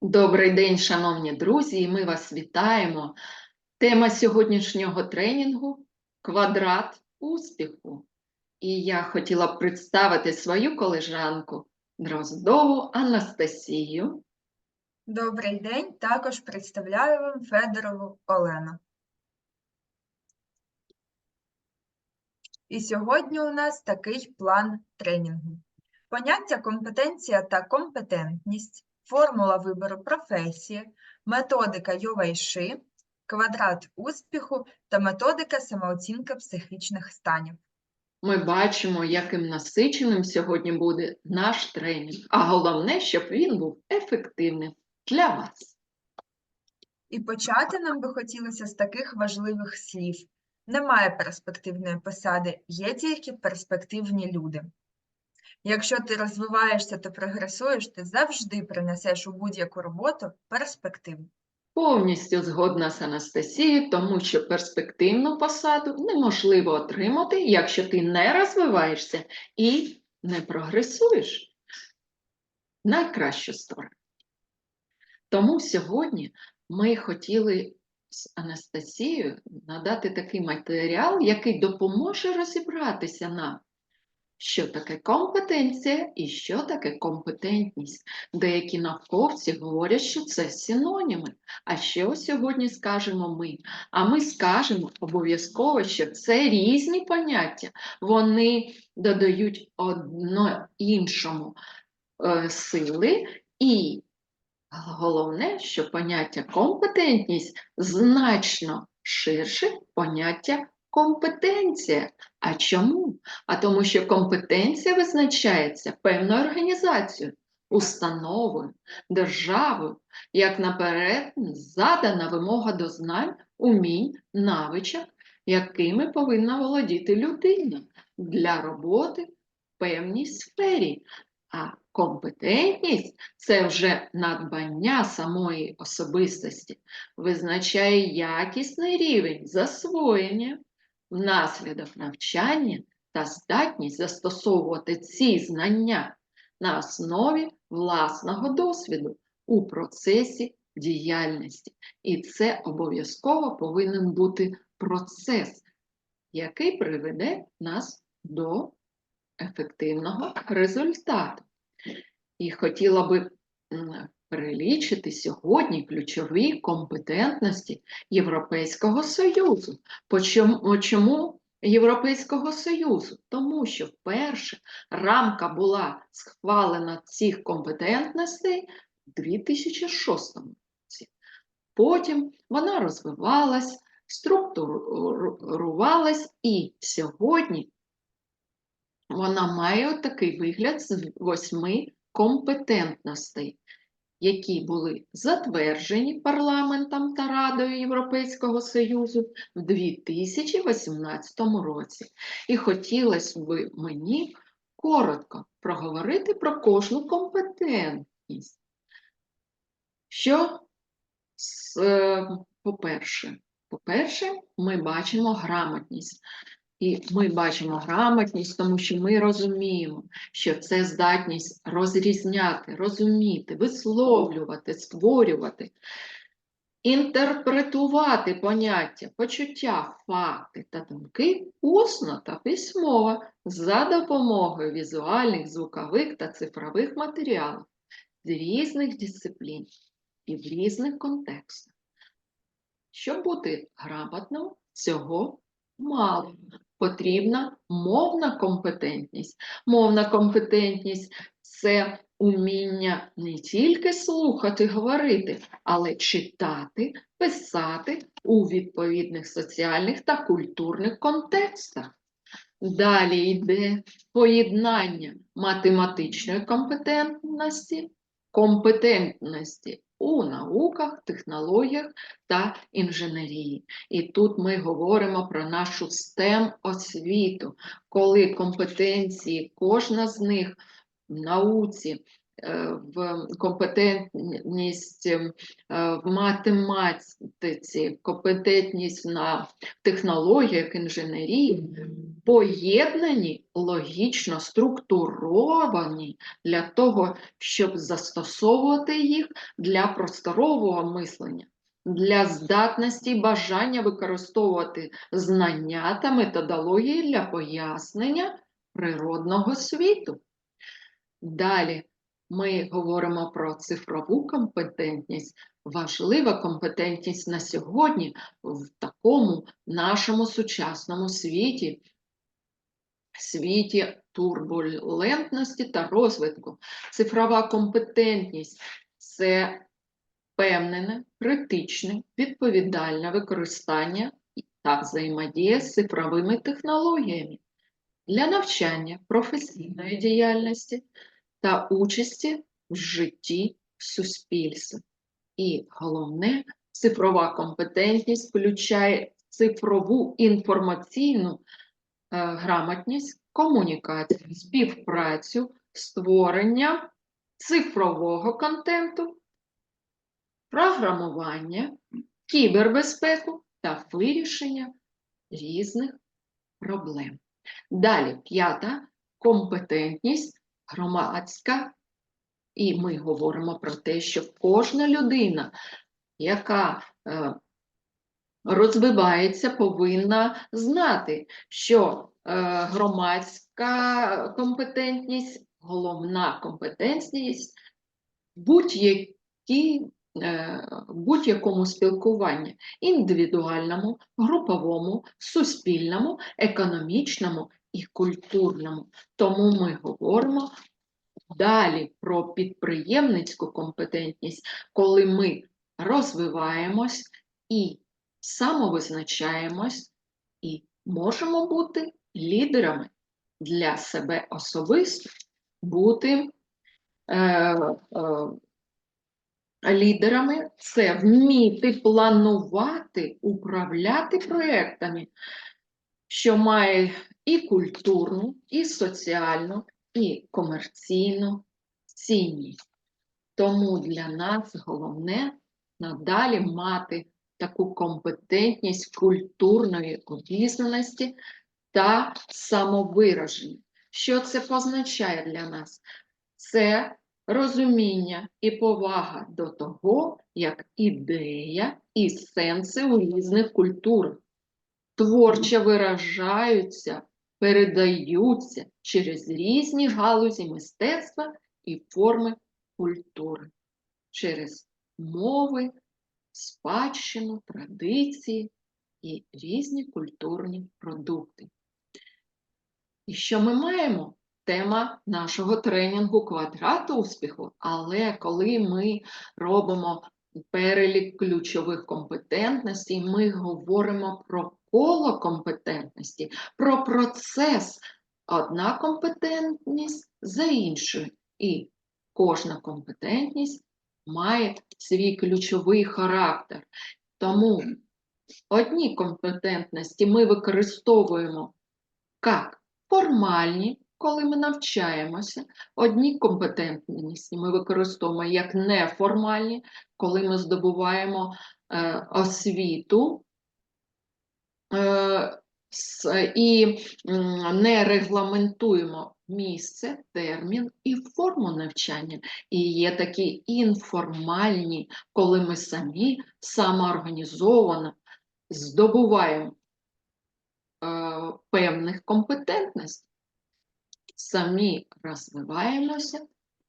Добрий день, шановні друзі, і ми вас вітаємо. Тема сьогоднішнього тренінгу квадрат успіху. І я хотіла б представити свою колежанку Дроздову Анастасію. Добрий день, також представляю вам Федорову Олену. І сьогодні у нас такий план тренінгу. Поняття компетенція та компетентність, формула вибору професії, методика Ювайши, квадрат успіху та методика самооцінки психічних станів. Ми бачимо, яким насиченим сьогодні буде наш тренінг, а головне, щоб він був ефективним для вас. І почати нам би хотілося з таких важливих слів. Немає перспективної посади, є тільки перспективні люди. Якщо ти розвиваєшся та прогресуєш, ти завжди принесеш у будь-яку роботу перспективу. Повністю згодна з Анастасією, тому що перспективну посаду неможливо отримати, якщо ти не розвиваєшся і не прогресуєш. Найкращу сторону. Тому сьогодні ми хотіли з Анастасією надати такий матеріал, який допоможе розібратися нам, що таке компетенція і що таке компетентність. Деякі науковці говорять, що це синоніми. А що сьогодні скажемо ми? А ми скажемо обов'язково, що це різні поняття. Вони додають одно іншому е, сили, і головне, що поняття компетентність значно ширше поняття компетенція. А чому? А тому що компетенція визначається певною організацією, установою, державою, як наперед задана вимога до знань, умінь, навичок, якими повинна володіти людина для роботи в певній сфері. А компетентність це вже надбання самої особистості, визначає якісний рівень засвоєння внаслідок навчання та здатність застосовувати ці знання на основі власного досвіду у процесі діяльності. І це обов'язково повинен бути процес, який приведе нас до ефективного результату. І хотіла би перелічити сьогодні ключові компетентності Європейського Союзу. Чому Європейського Союзу? Тому що вперше рамка була схвалена цих компетентностей у 2006 році. Потім вона розвивалась, структурувалась і сьогодні вона має такий вигляд з восьми компетентностей, які були затверджені парламентом та Радою Європейського Союзу в 2018 році. І хотілося б мені коротко проговорити про кожну компетентність. Що, е, по-перше, по-перше, ми бачимо грамотність. І ми бачимо грамотність, тому що ми розуміємо, що це здатність розрізняти, розуміти, висловлювати, створювати, інтерпретувати поняття, почуття, факти та думки усно та письмово за допомогою візуальних, звукових та цифрових матеріалів з різних дисциплін і в різних контекстах. Щоб бути грамотним, цього мало потрібна мовна компетентність. Мовна компетентність це уміння не тільки слухати, говорити, але читати, писати у відповідних соціальних та культурних контекстах. Далі йде поєднання математичної компетентності, компетентності у науках, технологіях та інженерії. І тут ми говоримо про нашу STEM освіту, коли компетенції, кожна з них в науці, в компетентність е, в математиці, компетентність на технологіях інженерії поєднані, логічно структуровані для того, щоб застосовувати їх для просторового мислення, для здатності бажання використовувати знання та методології для пояснення природного світу. Далі ми говоримо про цифрову компетентність. Важлива компетентність на сьогодні в такому нашому сучасному світі, світі турбулентності та розвитку. Цифрова компетентність це впевнене, критичне, відповідальне використання та взаємодія з цифровими технологіями для навчання професійної діяльності та участі в житті суспільства. І головне, цифрова компетентність включає цифрову інформаційну е, грамотність, комунікацію, співпрацю, створення цифрового контенту, програмування, кібербезпеку та вирішення різних проблем. Далі п'ята компетентність громадська. І ми говоримо про те, що кожна людина, яка е, розвивається, повинна знати, що е, громадська компетентність, головна компетентність будь-якій е, будь-якому спілкуванні індивідуальному, груповому, суспільному, економічному і культурному. Тому ми говоримо далі про підприємницьку компетентність, коли ми розвиваємось і самовизначаємось, і можемо бути лідерами для себе особисто, бути е, е, лідерами це вміти планувати, управляти проектами, що має і культурну, і соціальну, і комерційну цінність. Тому для нас головне надалі мати таку компетентність культурної обізнаності та самовираження. Що це позначає для нас? Це розуміння і повага до того, як ідея і сенси у різних культурах творчо виражаються, передаються через різні галузі мистецтва і форми культури, через мови, спадщину, традиції і різні культурні продукти. І що ми маємо? Тема нашого тренінгу квадрат успіху, але коли ми робимо перелік ключових компетентностей, ми говоримо про коло компетентності, про процес. Одна компетентність за іншою. І кожна компетентність має свій ключовий характер. Тому одні компетентності ми використовуємо як формальні, коли ми навчаємося, одні компетентності ми використовуємо як неформальні, коли ми здобуваємо е, освіту і не регламентуємо місце, термін і форму навчання. І є такі інформальні, коли ми самі самоорганізовано здобуваємо е, певних компетентностей, самі розвиваємося,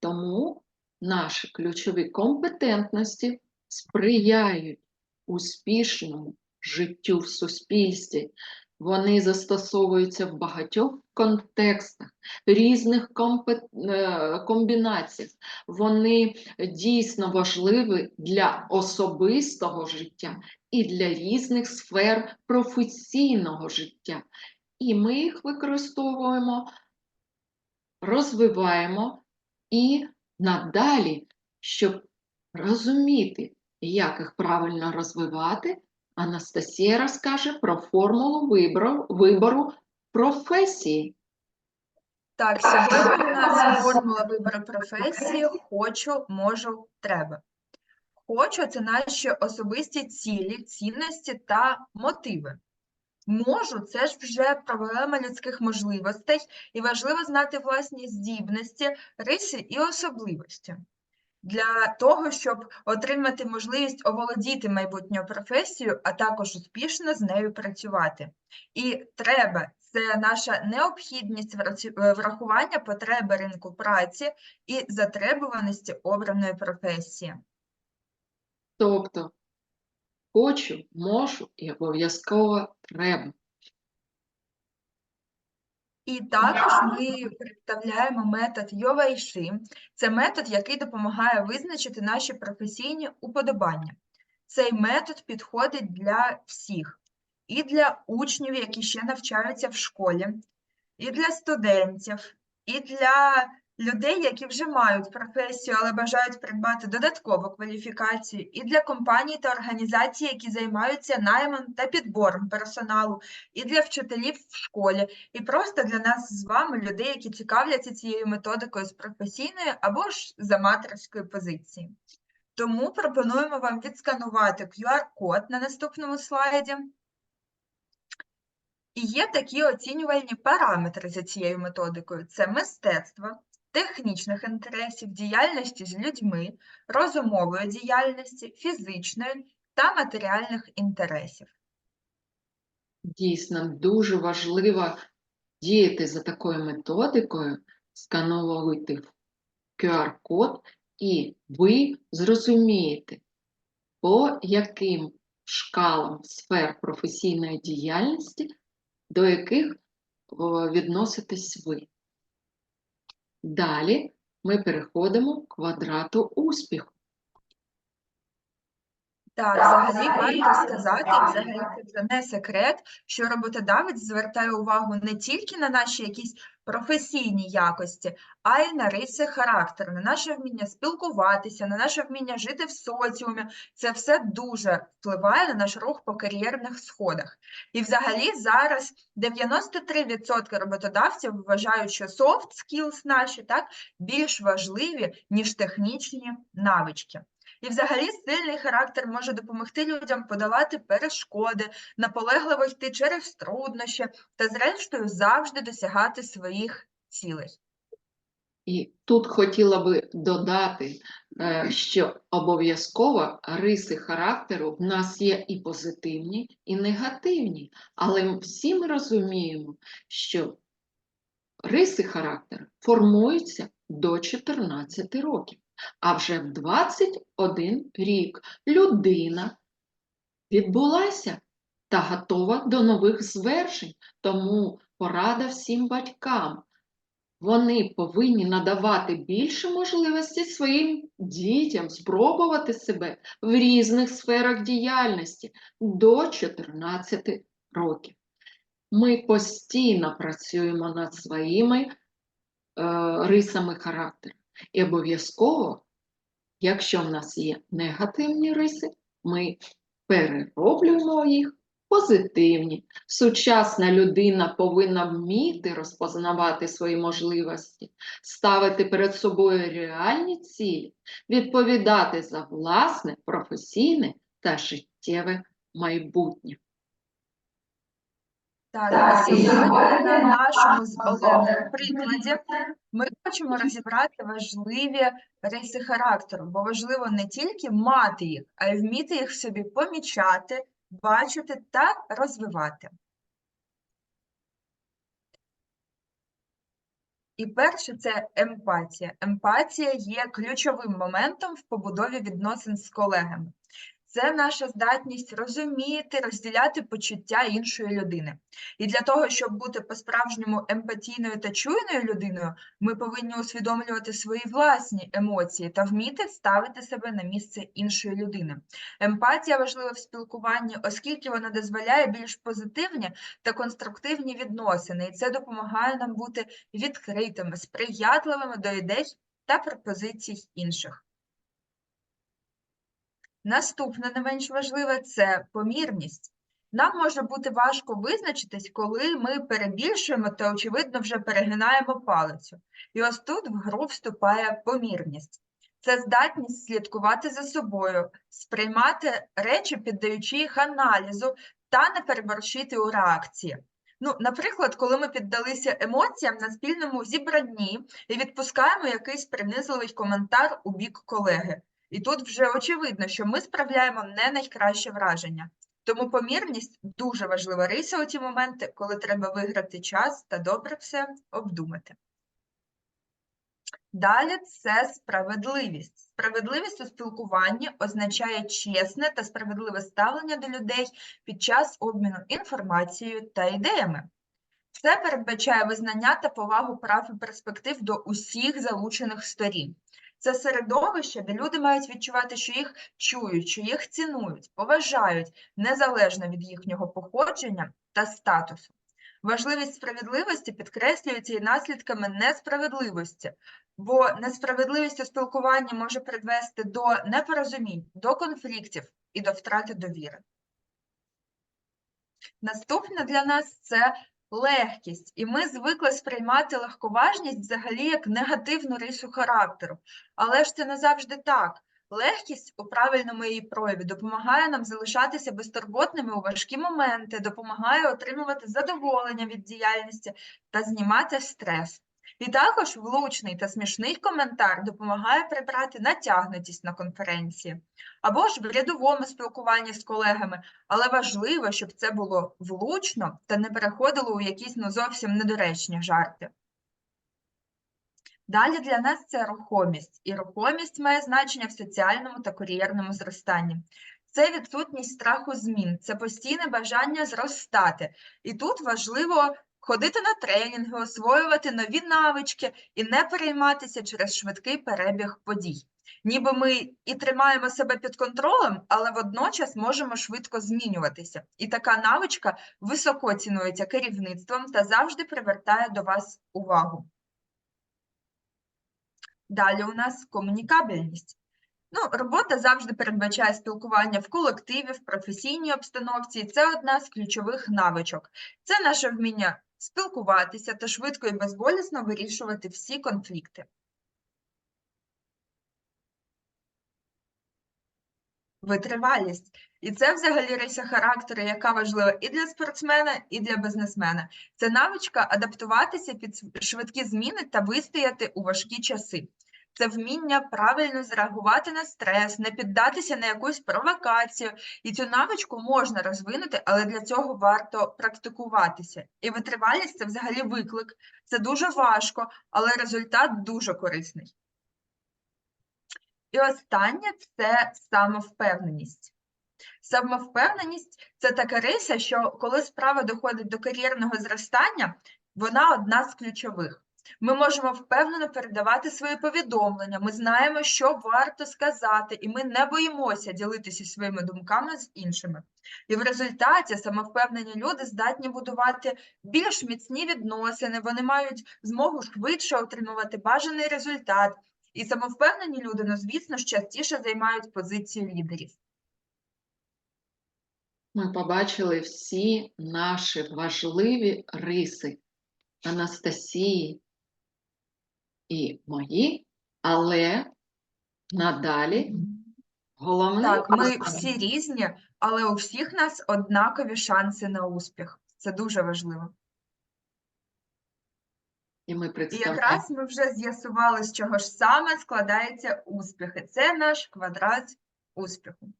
тому наші ключові компетентності сприяють успішному життю в суспільстві. Вони застосовуються в багатьох контекстах, різних е, комбінаціях. Вони дійсно важливі для особистого життя і для різних сфер професійного життя. І ми їх використовуємо, розвиваємо і надалі, щоб розуміти, як їх правильно розвивати, Анастасія розкаже про формулу вибору, вибору професії. Так, сьогодні у нас формула вибору професії хочу, можу, треба. Хочу це наші особисті цілі, цінності та мотиви. Можу це ж вже проблема людських можливостей, і важливо знати власні здібності, риси і особливості. Для того, щоб отримати можливість оволодіти майбутньою професією, а також успішно з нею працювати. І треба це наша необхідність е, врахування потреби ринку праці і затребуваності обраної професії. Тобто хочу, можу і обов'язково треба. І також ми представляємо метод Йовайши. Це метод, який допомагає визначити наші професійні уподобання. Цей метод підходить для всіх, і для учнів, які ще навчаються в школі, і для студентів, і для людей, які вже мають професію, але бажають придбати додаткову кваліфікацію, і для компаній та організацій, які займаються наймом та підбором персоналу, і для вчителів в школі, і просто для нас з вами, людей, які цікавляться цією методикою з професійної або ж з аматорської позиції. Тому пропонуємо вам відсканувати QR-код на наступному слайді. І є такі оцінювальні параметри за цією методикою: це мистецтво, технічних інтересів, діяльності з людьми, розумової діяльності, фізичної та матеріальних інтересів. Дійсно, дуже важливо діяти за такою методикою, скановувати QR-код, і ви зрозумієте, по яким шкалам сфер професійної діяльності, до яких відноситесь ви. Далі ми переходимо к квадрату успіху. Так, взагалі варто сказати, взагалі це не секрет, що роботодавець звертає увагу не тільки на наші якісь професійні якості, а й на риси характеру, на наше вміння спілкуватися, на наше вміння жити в соціумі. Це все дуже впливає на наш рух по кар'єрних сходах. І взагалі зараз 93% роботодавців вважають, що soft skills наші так більш важливі, ніж технічні навички. І взагалі сильний характер може допомогти людям подолати перешкоди, наполегливо йти через труднощі та, зрештою, завжди досягати своїх цілей. І тут хотіла би додати, е, що обов'язково риси характеру в нас є і позитивні, і негативні. Але всі ми розуміємо, що риси характеру формуються до 14 років. А вже в 21 рік людина відбулася та готова до нових звершень. Тому порада всім батькам. Вони повинні надавати більше можливостей своїм дітям спробувати себе в різних сферах діяльності до 14 років. Ми постійно працюємо над своїми е, рисами характеру. І обов'язково, якщо в нас є негативні риси, ми перероблюємо їх позитивні. Сучасна людина повинна вміти розпознавати свої можливості, ставити перед собою реальні цілі, відповідати за власне професійне та життєве майбутнє. Так, сьогодні на нашому з прикладі ми хочемо розібрати важливі риси характеру, бо важливо не тільки мати їх, а й вміти їх собі помічати, бачити та розвивати. І перше це емпатія. Емпатія є ключовим моментом в побудові відносин з колегами. Це наша здатність розуміти, розділяти почуття іншої людини. І для того, щоб бути по-справжньому емпатійною та чуйною людиною, ми повинні усвідомлювати свої власні емоції та вміти ставити себе на місце іншої людини. Емпатія важлива в спілкуванні, оскільки вона дозволяє більш позитивні та конструктивні відносини, і це допомагає нам бути відкритими, сприятливими до ідей та пропозицій інших. Наступне не менш важливе це помірність. Нам може бути важко визначитись, коли ми перебільшуємо та, очевидно, вже перегинаємо палицю. І ось тут в гру вступає помірність. Це здатність слідкувати за собою, сприймати речі, піддаючи їх аналізу та не переборщити у реакції. Ну, наприклад, коли ми піддалися емоціям на спільному зібранні і відпускаємо якийсь принизливий коментар у бік колеги. І тут вже очевидно, що ми справляємо не найкраще враження. Тому помірність дуже важлива риса у ті моменти, коли треба виграти час та добре все обдумати. Далі це справедливість. Справедливість у спілкуванні означає чесне та справедливе ставлення до людей під час обміну інформацією та ідеями. Це передбачає визнання та повагу прав і перспектив до усіх залучених сторін. Це середовище, де люди мають відчувати, що їх чують, що їх цінують, поважають незалежно від їхнього походження та статусу. Важливість справедливості підкреслюється і наслідками несправедливості, бо несправедливість у спілкуванні може призвести до непорозумінь, до конфліктів і до втрати довіри. Наступне для нас це легкість, і ми звикли сприймати легковажність взагалі як негативну рису характеру. Але ж це не завжди так. Легкість у правильному її прояві допомагає нам залишатися безтурботними у важкі моменти, допомагає отримувати задоволення від діяльності та знімати стрес. І також влучний та смішний коментар допомагає прибрати натягнутість на конференції або ж в рядовому спілкуванні з колегами, але важливо, щоб це було влучно та не переходило у якісь ну, зовсім недоречні жарти. Далі для нас це рухомість, і рухомість має значення в соціальному та кар'єрному зростанні. Це відсутність страху змін, це постійне бажання зростати. І тут важливо ходити на тренінги, освоювати нові навички і не перейматися через швидкий перебіг подій. Ніби ми і тримаємо себе під контролем, але водночас можемо швидко змінюватися. І така навичка високо цінується керівництвом та завжди привертає до вас увагу. Далі у нас комунікабельність. Ну, робота завжди передбачає спілкування в колективі, в професійній обстановці. і Це одна з ключових навичок. Це наше вміння спілкуватися та швидко і безболісно вирішувати всі конфлікти. Витривалість. І це взагалі риса характеру, яка важлива і для спортсмена, і для бізнесмена. Це навичка адаптуватися під швидкі зміни та вистояти у важкі часи. Це вміння правильно зреагувати на стрес, не піддатися на якусь провокацію. І цю навичку можна розвинути, але для цього варто практикуватися. І витривалість це взагалі виклик. Це дуже важко, але результат дуже корисний. І останнє це самовпевненість. Самовпевненість це така риса, що коли справа доходить до кар'єрного зростання, вона одна з ключових. Ми можемо впевнено передавати свої повідомлення, ми знаємо, що варто сказати, і ми не боїмося ділитися своїми думками з іншими. І в результаті самовпевнені люди здатні будувати більш міцні відносини, вони мають змогу швидше отримувати бажаний результат. І самовпевнені люди, ну, звісно, частіше займають позицію лідерів. Ми побачили всі наші важливі риси Анастасії і мої, але надалі головне Так, ми всі різні, але у всіх нас однакові шанси на успіх. Це дуже важливо. і ми І якраз ми вже з'ясували, з чого ж саме складається успіх. І це наш квадрат успіху.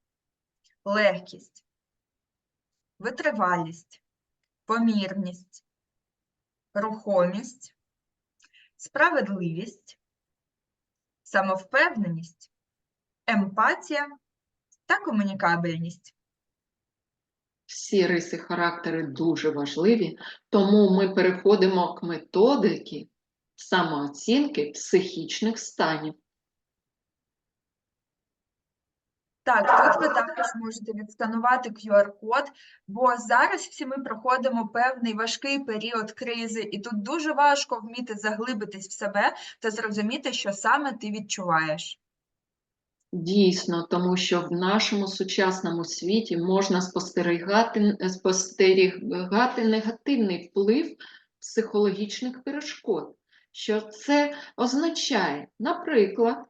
Легкість, витривалість, помірність, рухомість, справедливість, самовпевненість, емпатія та комунікабельність. Всі риси характеру дуже важливі, тому ми переходимо к методики самооцінки психічних станів. Так, тут ви також можете відсканувати QR-код, бо зараз всі ми проходимо певний важкий період кризи, і тут дуже важко вміти заглибитись в себе та зрозуміти, що саме ти відчуваєш. Дійсно, тому що в нашому сучасному світі можна спостерігати, спостерігати негативний вплив психологічних перешкод. Що це означає? Наприклад,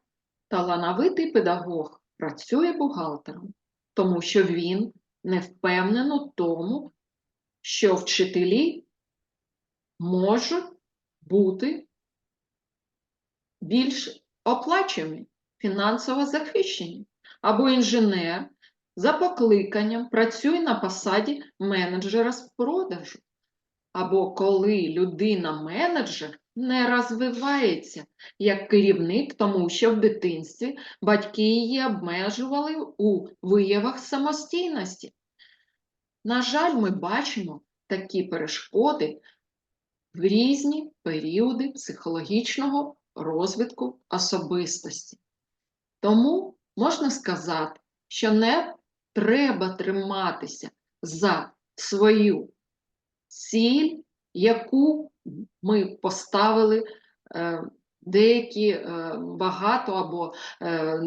талановитий педагог працює бухгалтером, тому що він не впевнений у тому, що вчителі можуть бути більш оплачувані, фінансово захищені, або інженер за покликанням працює на посаді менеджера з продажу, або коли людина-менеджер не розвивається як керівник, тому що в дитинстві батьки її обмежували у виявах самостійності. На жаль, ми бачимо такі перешкоди в різні періоди психологічного розвитку особистості. Тому можна сказати, що не треба триматися за свою ціль, яку ми поставили е, деякі е, багато або е,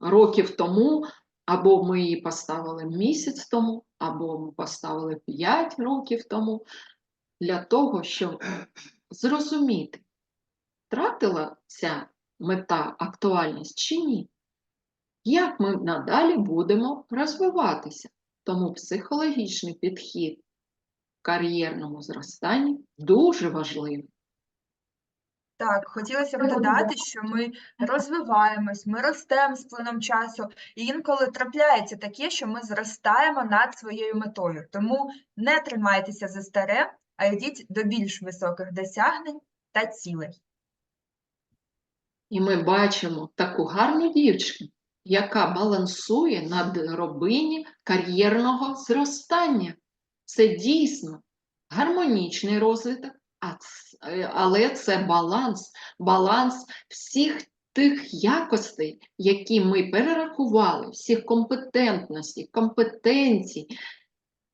років тому, або ми її поставили місяць тому, або ми поставили 5 років тому, для того, щоб зрозуміти, втратила ця мета актуальність чи ні. Як ми надалі будемо розвиватися? Тому психологічний підхід кар'єрному зростанні дуже важливий. Так, хотілося б додати, що ми розвиваємось, ми ростемо з плином часу, і інколи трапляється таке, що ми зростаємо над своєю метою. Тому не тримайтеся за старе, а йдіть до більш високих досягнень та цілей. І ми бачимо таку гарну дівчину, яка балансує на драбині кар'єрного зростання. Це дійсно гармонічний розвиток, е, але це баланс, баланс всіх тих якостей, які ми перерахували, всіх компетентностей, компетенцій.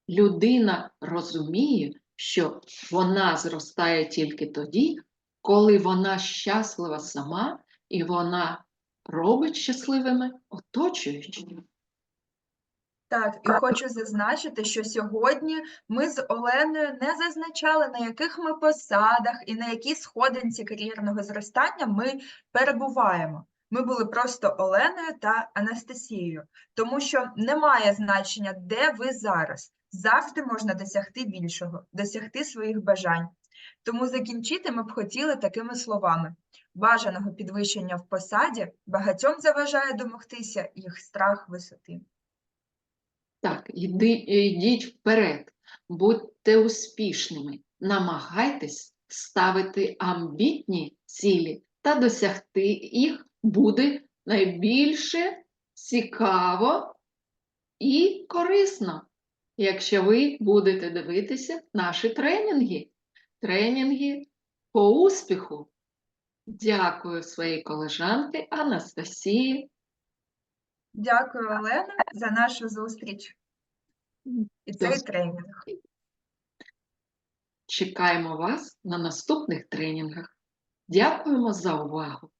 Людина розуміє, що вона зростає тільки тоді, коли вона щаслива сама і вона робить щасливими оточуючих. Так, і хочу зазначити, що сьогодні ми з Оленою не зазначали, на яких ми посадах і на якій сходинці кар'єрного зростання ми перебуваємо. Ми були просто Оленою та Анастасією, тому що немає значення, де ви зараз. Завжди можна досягти більшого, досягти своїх бажань. Тому закінчити ми б хотіли такими словами: бажаного підвищення в посаді багатьом заважає домогтися їх страх висоти. Так, йди, йдіть вперед, будьте успішними, намагайтесь ставити амбітні цілі та досягти їх буде найбільше цікаво і корисно, якщо ви будете дивитися наші тренінги, тренінги по успіху. Дякую своїй колежанці Анастасії. Дякую, Олена, за нашу зустріч і цей тренінг. Чекаємо вас на наступних тренінгах. Дякуємо за увагу!